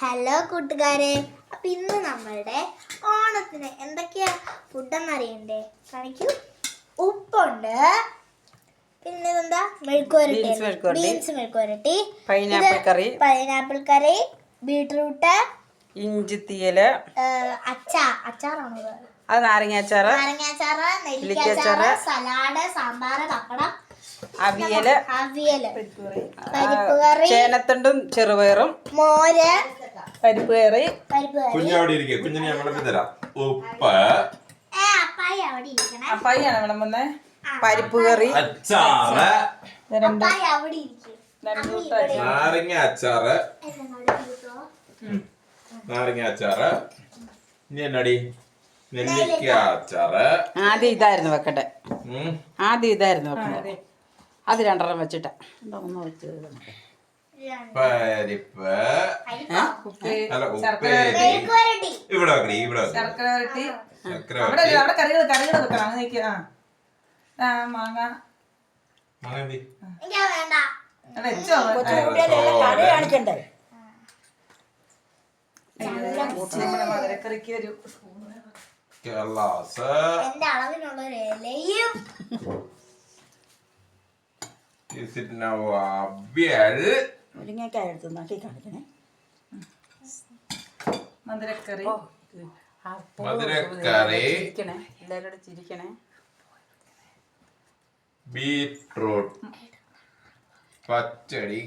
Hello കൂട്ടുകാരെ. അപ്പൊ ഇന്ന് നമ്മളുടെ ഓണത്തിന് എന്തൊക്കെയാ ഫുഡെന്ന് അറിയണ്ടേ? കാണിക്കൂ ഉപ്പുണ്ട്. പിന്നെ എന്താ മെഴുക്കുവരട്ടി Beans മെഴുക്കുവരട്ടി. ബീൻസ് മെഴുക്കുവരട്ടി. പൈനാപ്പിൾ ഇത് കറി. പൈനാപ്പിൾ കറി ബീട്രൂട്ട് ഇഞ്ചി തീയൽ. അച്ചാർ. അച്ചാറാണോ അത് നാരങ്ങ അച്ചാറ്. നാരങ്ങാച്ചാറ് നെല്ലിക്കാച്ചാറ്, നെല്ലിക്കാച്ചാറ് സലാഡ് സാമ്പാറ് പപ്പടം. അവിയൽ. അവിയൽ. ആ, പരിപ്പ് കറി ചേനത്തണ്ടും ചെറുപയറും. മോര്. പരിപ്പ് കറി പരിപ്പ് കറി കുഞ്ഞവിടെ ഇരിക്കുക കുഞ്ഞിനെ തരാം. ഉപ്പ്. അപ്പായി അവിടെ ഇരിക്കണേ. അപ്പായിയാണ് വിളമ്പുന്നെ പരിപ്പ് കറി അച്ചാറ്. നാരങ്ങ അച്ചാറ്. നാരങ്ങ അച്ചാറ്. ഇനി എന്നടി? നെല്ലിക്ക. അച്ചാറ്. ആദ്യം ഇതായിരുന്നു വെക്കട്ടെ. ആദ്യം ഇതായിരുന്നു വെക്കട്ടെ. അത് രണ്ടെണ്ണം വെച്ചിട്ട്. ഒന്ന് വെച്ച് പരിപ്പ്. അല്ല ഉപ്പേരി മെഴുക്കുവരട്ടി ഇവിടെ വെക്കണേ ഇവിടെ വെക്കണേ. ശർക്കര വരട്ടി. ശർക്കര അവിടെ വരട്ടി. അവിടെ കറികൾ കറികൾ വെക്കണം. നിൽക്കുക ആ. ആ മാങ്ങ. അങ്ങനെ എന്തി? തോരൻ. നമ്മുടെ മധുരക്കറിക്ക് ഒരു ഗ്ലാസ് എന്റെ അളവിനുള്ള ഒരു ഇലയും Is it now എടുത്ത് നട്ടി കാണിക്കണേ. മധുരക്കറി. മധുരക്കറി. ചിരിക്കണേ. എല്ലാവരും കൂടെ ചിരിക്കണേ. ബീട്രൂട്ട്. പച്ചടി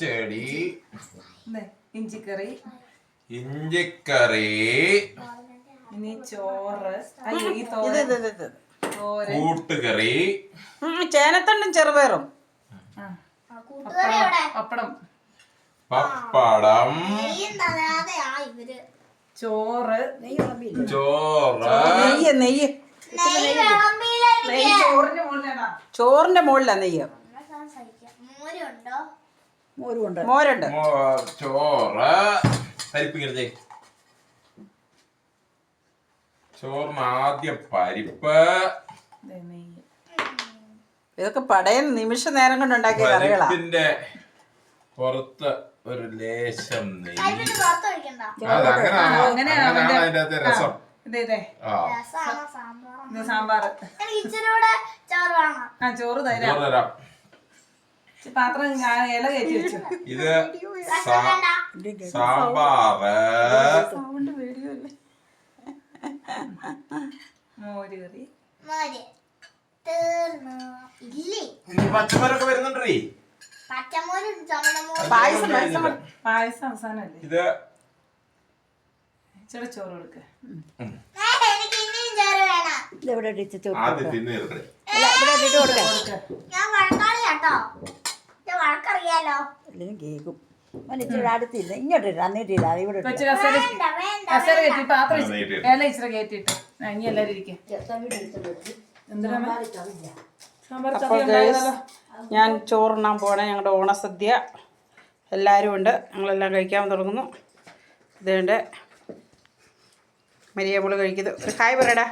കിച്ചടി. ദേ, ഇഞ്ചിക്കറി. ഇഞ്ചിക്കറി. ഇനി ചോറ്. അയ്യോ ഈ ഇത് തോരൻ. ഇത് ഇത് ഇത്. തോര കൂട്ടുകറി. ഉം, ചേനത്തണ്ടും ചെറുപയറും. പപ്പടം പപ്പടം. നെയ്യും ചോറ്. ചോറ് നെയ്യ് നെയ്യ്. ചോറിന്റെ മുകളിലാണ് ചോറിന്റെ മുകളിലാ നെയ്യ്. മോരുണ്ടോ? ചോറ്. പരിപ്പിങ്ങനെ ചോറിന് ആദ്യം പരിപ്പ്. ദേ, നെയ്യ്. ഇതൊക്കെ പടയൻ നിമിഷ നേരം കൊണ്ട് ഉണ്ടാക്കിയ കറികളാ പുറത്ത് ഒരു ലേശം സാമ്പാർ ആ ചോറ് തരാം. ചോറ് തരാം. പാത്രം ഞാൻ ഇല കയറ്റി വെച്ചു. ഇത് സാമ്പാറ്. മോര് കറി. മോര്. തീർന്നു ഇല്ലേ? ഇനി പച്ചമരൊക്കെ വരുന്നുണ്ടേ പച്ചമോരും ചുമന്നമോരും. പായസം പായസം പായസം അവസാനല്ലേ? ഇത് ഇച്ചിരി ചോറ് കൊടുക്ക. എനിക്ക് ഇനിയും ചോറ് വേണം. ഇതെവിടെ ഇടിച്ച് ചോറ് ആദ്യം തിന്ന് തീർക്കണേ അല്ല ഇവിടെ ഇട്ടിട്ട് കൊടുക്കാം? ഞാൻ വഴക്കാളി കേട്ടോ ഞാൻ വഴക്കറിയാലോ. അല്ലെങ്കിൽ കേൾക്കും അവൻ ഇച്ചിരി അടുത്തില്ല ഇങ്ങോട്ട് അത് ഇവിടെ കസേര വേണ്ട വേണ്ട കസേര പാത്രം ആ, ഇച്ചിരി-. ഇല ഇനി എല്ലാരും ഇരിക്കും. അപ്പോൾ ഗൈസ് ഞാൻ ചോറുണ്ണാൻ പോകണേ ഞങ്ങളുടെ ഓണസദ്യ. എല്ലാവരും ഉണ്ട് ഞങ്ങളെല്ലാം കഴിക്കാൻ തുടങ്ങുന്നു. ഇതുകൊണ്ട് മരിയമ്മൾ കഴിക്കുന്നു. ഒരു ഹായ് പറയടാ.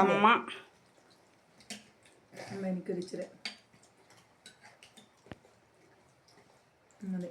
അമ്മ. എനിക്കൊരിച്ചിരി. മതി